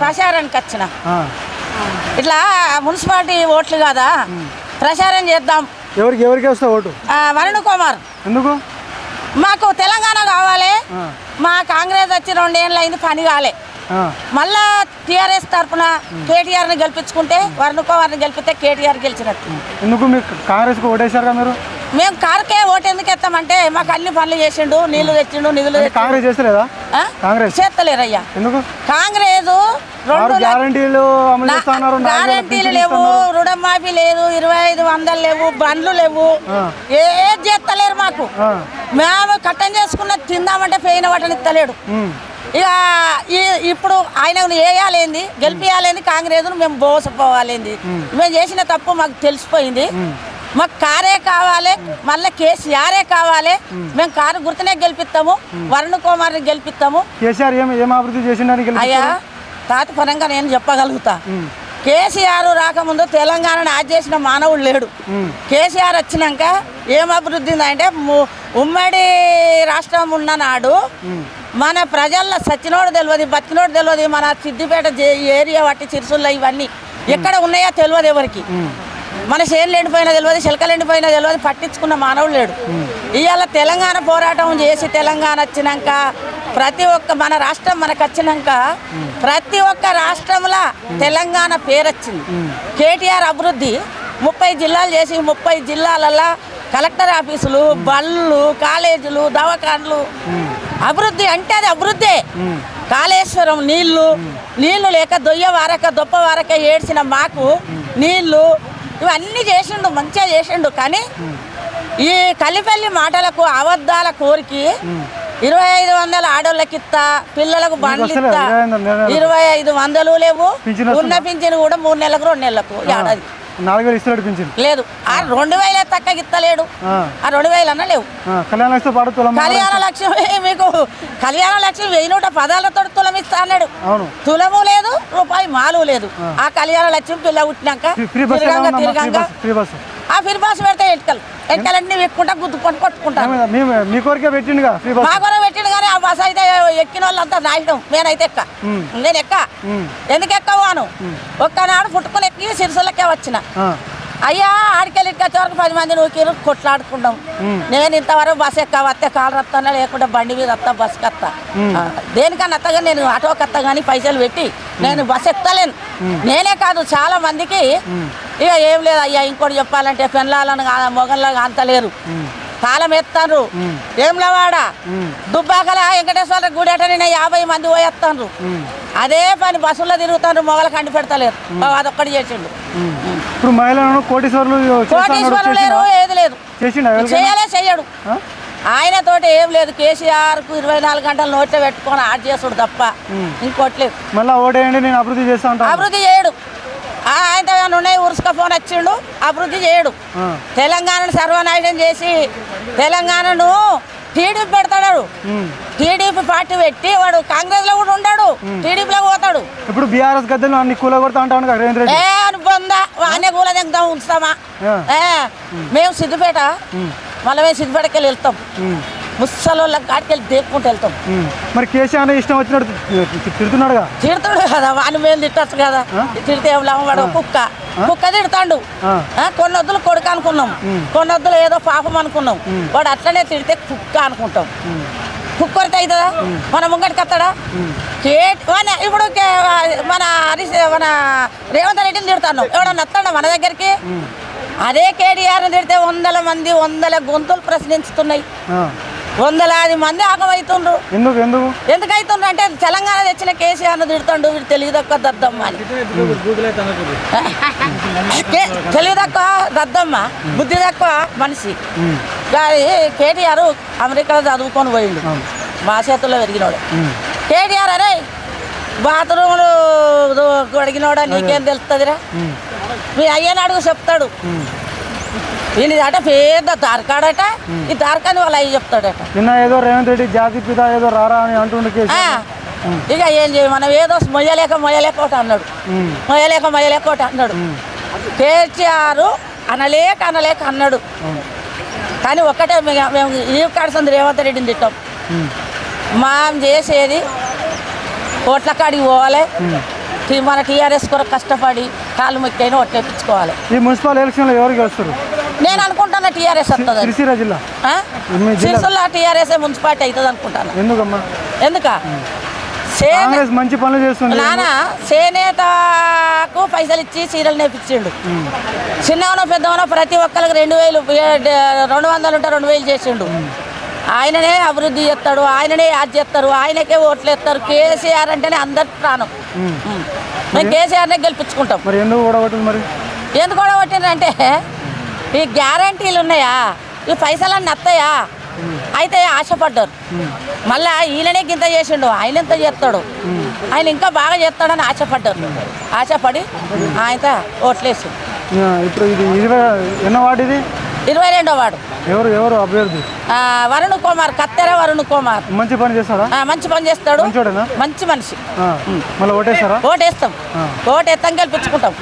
ప్రచారానికి వచ్చిన. ఇట్లా మున్సిపాలిటీ ఓట్లు కదా? ప్రచారం చేద్దాం. ఎవరికి ఎవరికి వేస్తావు ఓటు? వరుణ్ కుమార్. ఎందుకు? మాకు తెలంగాణ కావాలి. మా కాంగ్రెస్ వచ్చి రెండేళ్ళు అయింది పని కాలే. మళ్ళా టీఆర్ఎస్ తరఫున కేటీఆర్ని గెలిపించుకుంటే వరుణ్ కుమార్ని గెలిపితే కేటీఆర్ గెలిచినట్టు. ఎందుకు మీకు కాంగ్రెస్కి ఓటేశారుగా మీరు? మేము కారుకే ఓటు ఎందుకు ఎత్తామంటే మాకు అన్ని పనులు చేసిండు నీళ్ళు తెచ్చిండు నిధులు కాంగ్రెస్ చేస్తలేదా? కాంగ్రెస్ చేస్తలేరయ్యా ఎందుకు కాంగ్రెస్ గ్యారంటీలు లేవు. రుణమాఫీ లేదు ఇరవై ఐదు వందలు లేవు బండ్లు లేవు. ఏది చేస్తలేరు మాకు. మేము కట్టం చేసుకున్న తిందామంటే పోయిన వాటిని ఇస్తలేడు. ఇక ఈ ఇప్పుడు ఆయనను వేయాలేంది గెలిపియాలేంది? కాంగ్రెస్ మేము బోసపోవాలేంది మేము. చేసిన తప్పు మాకు తెలిసిపోయింది. మాకు కారే కావాలి మళ్ళీ కేసీఆరే కావాలి. మేము. కారు గుర్తునే గెలిపిస్తాము వరుణ్ కుమార్ని గెలిపిస్తాము? అయ్యా తాత పరంగా నేను చెప్పగలుగుతా. కేసీఆర్ రాకముందు తెలంగాణను ఆజ్ చేసిన మానవుడు లేడు. కేసీఆర్ వచ్చినాక ఏం అభివృద్ధి అంటే ఉమ్మడి రాష్ట్రం ఉన్న నాడు మన ప్రజల్లో సచ్చినోడు తెలియదు బతికినోడు తెలియదు మన సిద్దిపేట ఏరియా వాటి చిరుసుల్లో ఇవన్నీ ఎక్కడ ఉన్నాయో తెలియదు ఎవరికి. మన చేనులు ఎండిపోయినా తెలియదు చిలకలు ఎండిపోయినా తెలియదు పట్టించుకున్న మానవుడు లేడు. ఇవాళ తెలంగాణ పోరాటం చేసి తెలంగాణ వచ్చినాక ప్రతి ఒక్క మన రాష్ట్రం మనకు వచ్చినాక ప్రతి ఒక్క రాష్ట్రంలో తెలంగాణ పేరొచ్చింది కేటీఆర్ అభివృద్ధి ముప్పై జిల్లాలు చేసి ముప్పై జిల్లాలలో కలెక్టర్ ఆఫీసులు బళ్ళు కాలేజీలు దవాఖాన్లు. అభివృద్ధి అంటే అది అభివృద్ధే. కాళేశ్వరం నీళ్ళు నీళ్ళు లేక దొయ్య వారక దొప్ప వారక ఏడ్చిన మాకు నీళ్ళు ఇవన్నీ చేసిండు మంచిగా చేసిండు. కానీ ఈ కలిపల్లి మాటలకు అబద్ధాల కోరికి ఇరవై ఐదు వందల ఆడోళ్ళకి ఇస్తా పిల్లలకు బండ్లు ఇస్తా ఇరవై ఐదు వందలు. లేవు. ఉన్న? పింఛన్ కూడా మూడు నెలలకు రెండు నెలలకు ఏడాది నాలుగు పింఛన్. లేదు. ఆ రెండు వేల తక్కకి ఇస్తలేడు ఆ. రెండు వేలు అన్న లేవు కళ్యాణ తులం కళ్యాణ లక్ష్మి మీకు కళ్యాణ లక్ష్మి వెయ్యి నూట పదాలతో తులం ఇస్తా అన్నాడు తులము లేదు రూపాయి మాలు లేదు. ఆ. కళ్యాణ లక్ష్మి పిల్ల పుట్టినాక తిరగంగా తిరగంగా బస్ ఫ్రీ బస్ ఆ ఫిర్బాస్ పెడితే ఎట్టుకలు ఎట్టుకలన్నీ ఎక్కుంటా గుద్దుకొని కొట్టుకుంటాను? మీ మీ కోరికే పెట్టిండుగా ఫ్రీ బస్. మా కూడా పెట్టిండు కానీ ఆ బస్ అయితే ఎక్కిన వాళ్ళంతా నాశనం నేనైతే ఎక్క. నేను ఎక్క. ఎందుకు ఎక్కవాను? ఒక్కనాడు పుట్టుకొని ఎక్కి సిరిసలకే వచ్చిన. ఆ, అయ్యా ఆడికెళ్ళి వచ్చే వరకు పది మంది నూకిరు కొట్లాడుకుంటాం నేను ఇంతవరకు బస్ ఎక్క వస్తే కాలు రత్తానా లేకుంటే బండి మీద వస్తా బస్కి వస్తా ఆ, దేనికన్నా అత్తగా నేను ఆటోకి వస్తా కానీ పైసలు పెట్టి నేను బస్ ఎక్కలేను. నేనే కాదు చాలా మందికి ఇక ఏం లేదు అయ్యా ఇంకోటి చెప్పాలంటే పెన్లాలను మొగన్లాగా అంతలేరు తాళం ఎత్తారు ఏంలవాడ దుబ్బాకల వెంకటేశ్వర గుడి అట నేను యాభై మంది పోయేస్తాను అదే పని బస్సుల్లో తిరుగుతారు మొగలు కండి పెడతలేరు. అదొక్కటి చేసిండు. ఇప్పుడు మహిళలను కోటీశ్వరులు. కోటీశ్వరులు లేరు? ఏది లేదు? చేయలే చెయ్యడు. ఆ? ఆయనతోటి ఏం లేదు. కేసీఆర్కు ఇరవై నాలుగు గంటలు నోట్లో పెట్టుకొని ఆడ్ చేసుడు తప్ప ఇంకోటి లేదు. మళ్ళా ఓటేయండి నేను అభివృద్ధి చేస్తా అభివృద్ధి చేయడు. ఆయనతో ఏమైనా ఉన్నాయి? ఉరుసుక ఫోన్ వచ్చిండు అభివృద్ధి చేయడు. తెలంగాణను సర్వనాశనం చేసి తెలంగాణను టీడీపీ పెడతాడు. టీడీపీ పార్టీ పెట్టి వాడు కాంగ్రెస్లో కూడా ఉన్నాడు టీడీపీలో పోతాడు. ఇప్పుడు బీఆర్ఎస్ గద్దెలు అన్ని కూల కొడతా ఉంటాను కదా రేవంత్ రెడ్డి? ఏ అనుబందా వానే కూల దిగుతాం ఉంచుతామా. ఏ మేము సిద్దిపేట మళ్ళీ మేము సిద్దిపేటకి వెళ్ళి వెళ్తాం ముసలోళ్ళ కాడికి వెళ్ళి దేక్కుంటూ వెళ్తాం. మరి కేసీఆర్ ఇష్టం వచ్చినట్టు తి- తిడుతున్నాడుగా? తిడతాడు కదా వాని మేము తిట్టచ్చు కదా. తిడితే ఏం లాభం వాడు? కుక్క. కుక్క తిడతాడు. ఆ. ఆ, కొన్ని వద్దులు కొడుకు అనుకున్నాం. కొన్ని వద్దులు ఏదో పాపం అనుకున్నాం. వాడు అట్లనే తిడితే కుక్క అనుకుంటాం. కుక్క కొరితే అవుతుందా? మన ముంగటికి వస్తాడా మన ఇప్పుడు మన హరీష్ మన రేవంత్ రెడ్డిని తిడతాను. ఎవడన్నా వస్తాడా మన దగ్గరికి? అదే కేటీఆర్ని తిడితే వందల మంది వందల గొంతులు ప్రశ్నించుతున్నాయి. వందలాది మంది ఆగమవుతుండ్రు ఎందుకు ఎందుకు? ఎందుకు అవుతుండ్రు అంటే తెలంగాణ తెచ్చిన కేసీఆర్ తిడుతుండు వీడు తెలివి తక్కువ దద్దమ్మ అని. కే- తెలివి తక్కువ దద్దమ్మ బుద్ధి తక్కువ మనిషి. కానీ కేటీఆర్ అమెరికాలో చదువుకొని పోయిండు. మా చేతుల్లో పెరిగినోడు. కేటీఆర్ అరే బాత్రూములు అడిగినోడా నీకేం తెలుస్తుందిరా? మీ అయ్యని అడుగు చెప్తాడు వీళ్ళు అట పెద్ద దారకాడట ఈ దారకాని వాళ్ళ అయ్యి చెప్తాడట. నిన్న ఏదో రేవంత్ రెడ్డి జాతి పిత ఏదో రారా అని అంటుండే ఇక ఏం చేయ మనం ఏదో మొయ్యలేక మొయ్యలేక ఒకటి అన్నాడు. మొయ్యలేక మొయ్యలేక ఒకటి అన్నాడు. కేసీఆర్ అనలేక అనలేక అన్నాడు. కానీ ఒక్కటే మేము- ఈ కడుతుంది రేవంత్ రెడ్డిని తిట్టాం. మనం చేసేది ఓట్ల కాడికి పోవాలి మన టీఆర్ఎస్ కొరకు కష్టపడి కాళ్ళు మొక్కైనా ఓట్లు వేయించుకోవాలి ఈ మున్సిపల్ ఎలక్షన్లో ఎవరు గెలుస్తారు నేను అనుకుంటున్నా టీఆర్ఎస్ వస్తుంది సిరిసిల్ల జిల్లా? సిరిసిల్ల టీఆర్ఎస్ మున్సిపాలిటీ అవుతుంది అనుకుంటాను. ఎందుకమ్మా? ఎందుక? కాంగ్రెస్ మంచి పనులు చేస్తుంది. నాన్న చేనేతకు పైసలు ఇచ్చి చీరలు నేర్పించిండు చిన్నవనో పెద్దవనో ప్రతి ఒక్కరికి రెండు వేలు రెండు వందలు ఉంటే రెండు వేలు చేసిండు. ఆయననే అభివృద్ధి చేస్తాడు ఆయననే యాద్ చేస్తారు ఆయనకే ఓట్లు వేస్తారు. కేసీఆర్ అంటేనే అందరి ప్రాణం. మేము కేసీఆర్నే గెలిపించుకుంటాం. మరి ఎందుకు మరి? ఎందుకు కూడా కొట్టిందంటే ఈ గ్యారంటీలు ఉన్నాయా? ఈ పైసలన్నీ వస్తాయా అయితే ఆశపడ్డారు. మళ్ళా ఈయననే గింత చేసిండు ఆయన ఎంత చేస్తాడు? ఆయన ఇంకా బాగా చేస్తాడని ఆశపడ్డారు. ఆశపడి ఆయన ఓట్లేసి ఆ, ఇప్పుడు ఇది ఇరవై ఎన్నో వాటి ఇది? ఇరవై రెండో వాడు ఎవరు ఎవరు అభ్యర్థి? వరుణ్ కుమార్ కత్తెర వరుణ్ కుమార్. మంచి పని చేస్తాడా? మంచి పని చేస్తాడు. మంచి మనిషి. మళ్ళీ ఓటేస్తారా? ఓటేస్తాం. ఓటేస్తాం గెలిపించుకుంటాం.